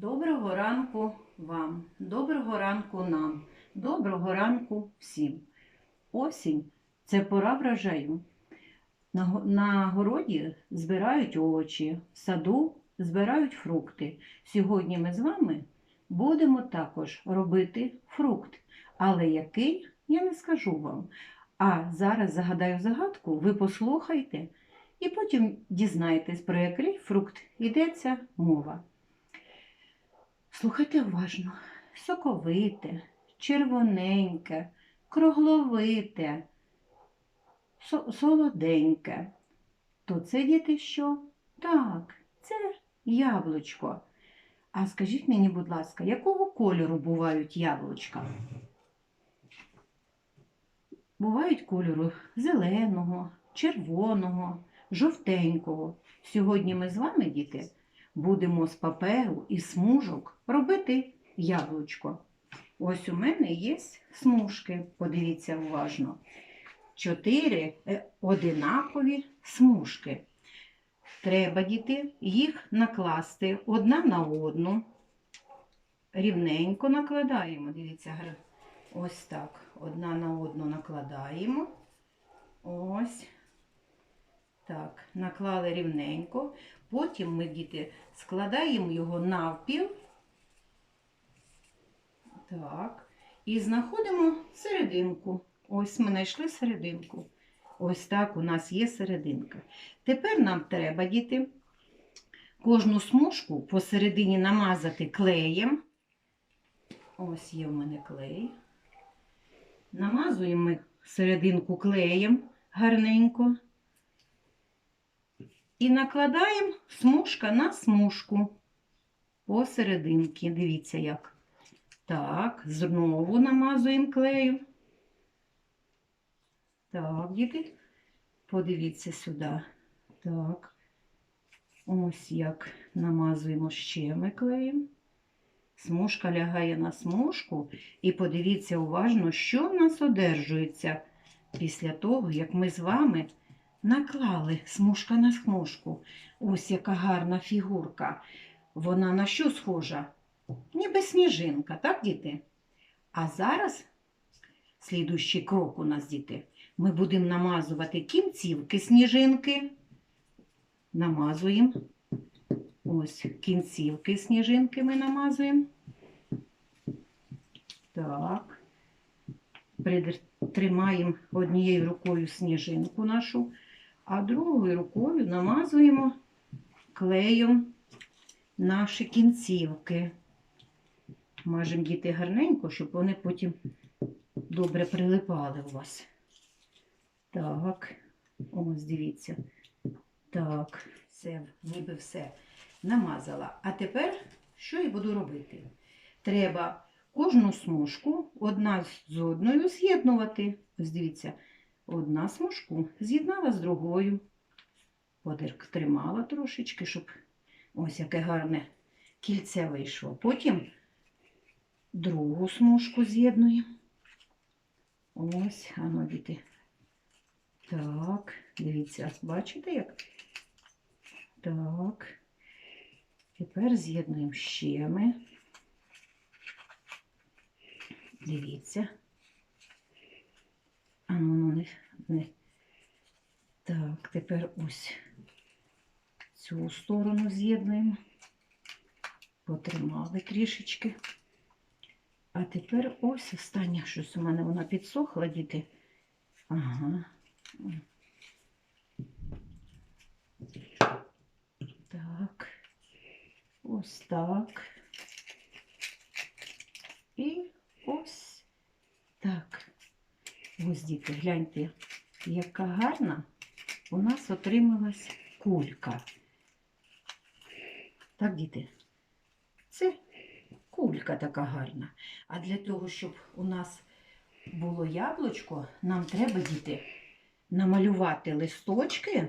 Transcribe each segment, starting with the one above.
Доброго ранку вам, доброго ранку нам, доброго ранку всім. Осінь це пора врожаю. На, городі збирають овочі, в саду збирають фрукти. Сьогодні ми з вами будемо також робити фрукт. Але який, я не скажу вам. А зараз загадаю загадку, ви послухайте і потім дізнаєтесь, про який фрукт йдеться мова. Слухайте уважно. Соковите, червоненьке, кругловите, со- солоденьке. То це діти що? Так, це яблучко. А скажіть мені, будь ласка, якого кольору бувають яблучка? Бувають кольору зеленого, червоного, жовтенького. Сьогодні ми з вами, діти, будемо з паперу і смужок робити яблучко. Ось у мене є смужки, подивіться уважно. Чотири е, одинакові смужки. Треба, діти, їх накласти одна на одну. Рівненько накладаємо. Дивіться, ось так. Одна на одну накладаємо. Ось. Так, наклали рівненько. Потім ми, діти, складаємо його навпіл. Так. І знаходимо серединку. Ось ми знайшли серединку. Ось так у нас є серединка. Тепер нам треба, діти, кожну смужку посередині намазати клеєм. Ось є в мене клей. Намазуємо ми серединку клеєм гарненько. І накладаємо смужка на смужку посерединки. Дивіться як. Так, знову намазуємо клею. Так, діти, подивіться сюди. Так. Ось як намазуємо ще ми клеєм. Смужка лягає на смужку. І подивіться уважно, що в нас одержується після того, як ми з вами наклали смужка на смужку. Ось яка гарна фігурка. Вона на що схожа? Ніби сніжинка, так, діти? А зараз, слідущий крок у нас, діти, ми будемо намазувати кінцівки сніжинки. Намазуємо. Ось кінцівки сніжинки ми намазуємо. Так. Притримаємо однією рукою сніжинку нашу, а другою рукою намазуємо клеєм наші кінцівки. Мажемо діти гарненько, щоб вони потім добре прилипали у вас. Так, ось дивіться. Так, все, ніби все намазала. А тепер що я буду робити? Треба кожну смужку одна з одною з'єднувати. Ось дивіться, одна смужку з'єднала з другою. Подирк тримала трошечки, щоб ось яке гарне кільце вийшло. Потім другу смужку з'єднуємо. Ось, ану, діти. Так, дивіться, бачите як? Так. Тепер з'єднуємо ще ми. Дивіться. Не, не. Так, тепер ось цю сторону з'єднуємо. Потримали трішечки. А тепер ось остання, щось у мене вона підсохла, діти. Ага. Так. Ось так. І ось так. Ось, діти, гляньте, яка гарна у нас отрималась кулька. Так, діти, це кулька така гарна. А для того, щоб у нас було яблучко, нам треба, діти, намалювати листочки.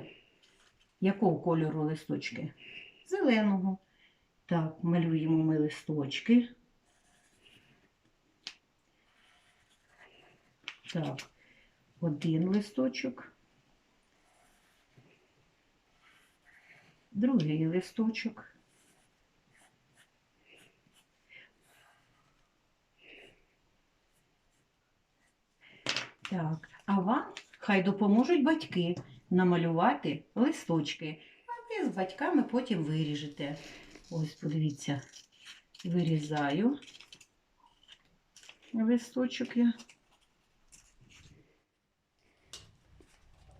Якого кольору листочки? Зеленого. Так, малюємо ми листочки. Так, один листочок, другий листочок. Так, а вам хай допоможуть батьки намалювати листочки, а ви з батьками потім виріжете. Ось, подивіться, вирізаю листочок я.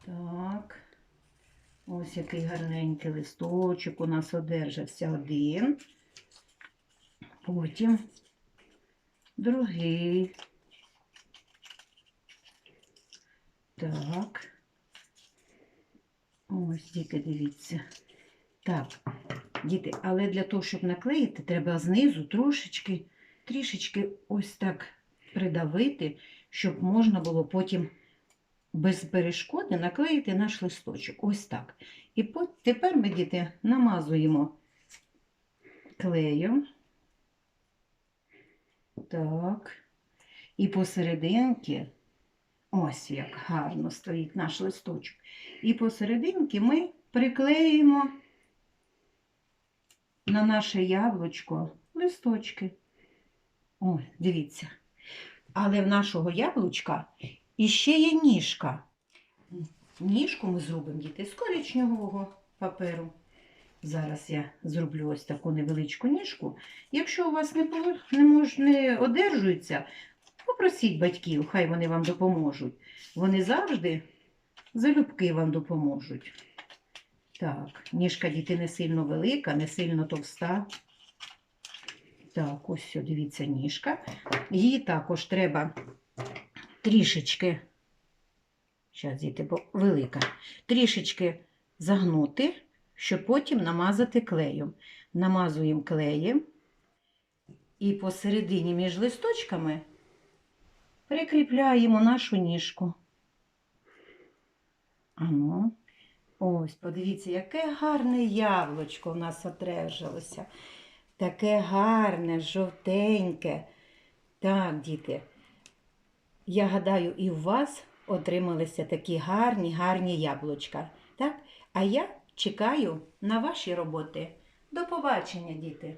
Так. Ось який гарненький листочок у нас одержався один. Потім другий. Так. Ось, діти, дивіться. Так, діти, але для того, щоб наклеїти, треба знизу трошечки, трішечки ось так придавити, щоб можна було потім без перешкоди наклеїти наш листочок. Ось так. І тепер ми, діти, намазуємо клеєм. Так. І посерединки, ось як гарно стоїть наш листочок. І посерединки ми приклеїмо на наше яблучко листочки. Ось, дивіться. Але в нашого яблучка іще є ніжка. Ніжку ми зробимо діти з коричневого паперу. Зараз я зроблю ось таку невеличку ніжку. Якщо у вас не, не, мож, не одержується, попросіть батьків, хай вони вам допоможуть. Вони завжди залюбки вам допоможуть. Так, ніжка діти не сильно велика, не сильно товста. Так, ось дивіться, ніжка. Її також треба трішечки, зараз діти, бо велика, трішечки загнути, щоб потім намазати клеєм. Намазуємо клеєм і посередині між листочками прикріпляємо нашу ніжку. Ану, ось, подивіться, яке гарне яблучко в нас одержалося. Таке гарне, жовтеньке. Так, діти. Я гадаю, і у вас отрималися такі гарні, гарні яблучка. Так? А я чекаю на ваші роботи. До побачення, діти!